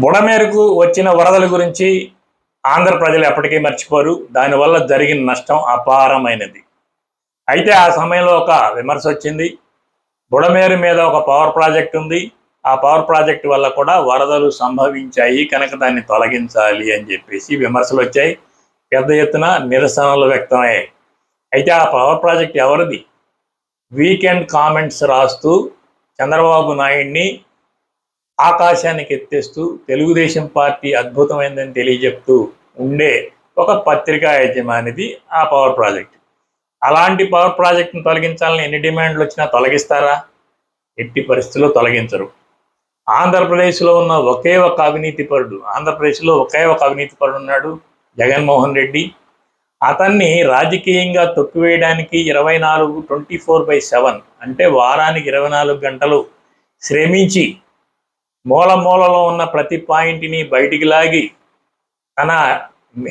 బుడమేరకు వచ్చిన వరదల గురించి ఆంధ్ర ప్రజలు ఎప్పటికీ మర్చిపోరు. దానివల్ల జరిగిన నష్టం అపారమైనది. అయితే ఆ సమయంలో ఒక విమర్శ వచ్చింది. బుడమేరు మీద ఒక పవర్ ప్రాజెక్ట్ ఉంది. ఆ పవర్ ప్రాజెక్ట్ వల్ల కూడా వరదలు సంభవించాయి. కనుక దాన్ని తొలగించాలి అని చెప్పేసి విమర్శలు వచ్చాయి. పెద్ద ఎత్తున నిరసనలు వ్యక్తమయ్యాయి. అయితే ఆ పవర్ ప్రాజెక్ట్ ఎవరిది? వీకెండ్ కామెంట్స్ రాస్తూ చంద్రబాబు నాయుడిని ఆకాశానికి ఎత్తేస్తూ తెలుగుదేశం పార్టీ అద్భుతమైందని తెలియజెప్తూ ఉండే ఒక పత్రికా యజమానిది ఆ పవర్ ప్రాజెక్ట్. అలాంటి పవర్ ప్రాజెక్ట్ను తొలగించాలని ఎన్ని డిమాండ్లు వచ్చినా తొలగిస్తారా? ఎట్టి పరిస్థితుల్లో తొలగించరు. ఆంధ్రప్రదేశ్లో ఉన్న ఒకే ఒక అవినీతి పరుడు ఆంధ్రప్రదేశ్లో ఒకే ఒక అవినీతి పరుడు ఉన్నాడు జగన్మోహన్ రెడ్డి. అతన్ని రాజకీయంగా తొక్కివేయడానికి ఇరవై నాలుగు ట్వంటీ ఫోర్ బై సెవెన్ అంటే వారానికి ఇరవై నాలుగు గంటలు శ్రమించి మూల మూలలో ఉన్న ప్రతి పాయింట్ని బయటికి లాగి తన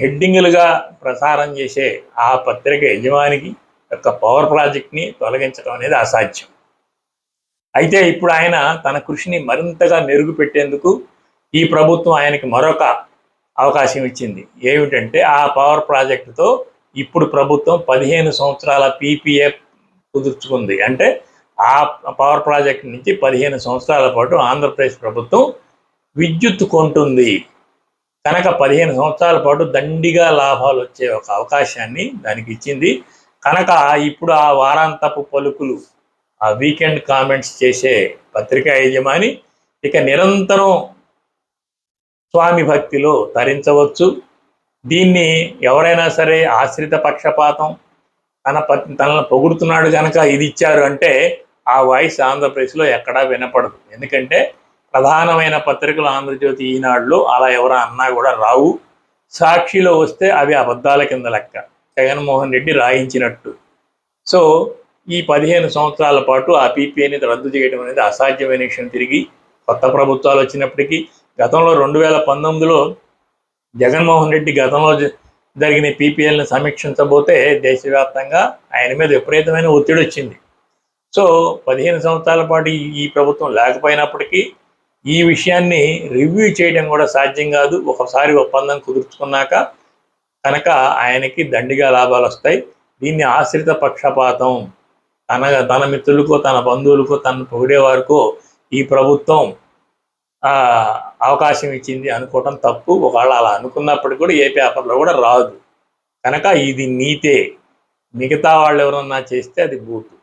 హెడ్డింగ్లుగా ప్రసారం చేసే ఆ పత్రిక యజమానికి యొక్క పవర్ ప్రాజెక్ట్ని తొలగించడం అనేది అసాధ్యం. అయితే ఇప్పుడు ఆయన తన కృషిని మరింతగా మెరుగుపెట్టేందుకు ఈ ప్రభుత్వం ఆయనకి మరొక అవకాశం ఇచ్చింది. ఏమిటంటే ఆ పవర్ ప్రాజెక్టుతో ఇప్పుడు ప్రభుత్వం పదిహేను సంవత్సరాల పీపీఏ కుదుర్చుకుంది. అంటే ఆ పవర్ ప్రాజెక్ట్ నుంచి పదిహేను సంవత్సరాల పాటు ఆంధ్రప్రదేశ్ ప్రభుత్వం విద్యుత్ కొంటుంది. కనుక పదిహేను సంవత్సరాల పాటు దండిగా లాభాలు వచ్చే ఒక అవకాశాన్ని దానికి ఇచ్చింది. కనుక ఇప్పుడు ఆ వారాంతపు పలుకులు ఆ వీకెండ్ కామెంట్స్ చేసే పత్రికా యజమాని ఇక నిరంతరం స్వామి భక్తిలో తరించవచ్చు. దీన్ని ఎవరైనా సరే ఆశ్రిత పక్షపాతం తన ప- తనను పొగుడుతున్నాడు కనుక ఇది ఇచ్చారు అంటే ఆ వాయిస్ ఆంధ్రప్రదేశ్లో ఎక్కడా వినపడదు. ఎందుకంటే ప్రధానమైన పత్రికలు ఆంధ్రజ్యోతి ఈనాడులో అలా ఎవరు అన్నా కూడా రావు. సాక్షిలో వస్తే అవి అబద్ధాల కింద లెక్క. జగన్మోహన్ రెడ్డి రాయించినట్టు. సో ఈ పదిహేను సంవత్సరాల పాటు ఆ పీపీఐని రద్దు చేయడం అనేది అసాధ్యమైన విషయం తిరిగి కొత్త ప్రభుత్వాలు వచ్చినప్పటికీ గతంలో రెండు వేల పంతొమ్మిదిలో జగన్మోహన్ రెడ్డి గతంలో జరిగిన పీపీఎల్ని సమీక్షించబోతే దేశవ్యాప్తంగా ఆయన మీద విపరీతమైన ఒత్తిడి వచ్చింది. సో పదిహేను సంవత్సరాల పాటు ఈ- ప్రభుత్వం లేకపోయినప్పటికీ ఈ విషయాన్ని రివ్యూ చేయడం కూడా సాధ్యం కాదు. ఒకసారి ఒప్పందం కుదుర్చుకున్నాక కనుక ఆయనకి దండిగా లాభాలు వస్తాయి. దీన్ని ఆశ్రిత పక్షపాతం. తన తన మిత్రులకో తన బంధువులకో తన పొగిడేవారికో ఈ ప్రభుత్వం అవకాశం ఇచ్చింది అనుకోవటం తప్పు. ఒకవేళ అలా అనుకున్నప్పటికీ కూడా ఏ పేపర్లో కూడా రాదు. కనుక ఇది నీతే. మిగతా వాళ్ళు ఎవరన్నా చేస్తే అది బూటు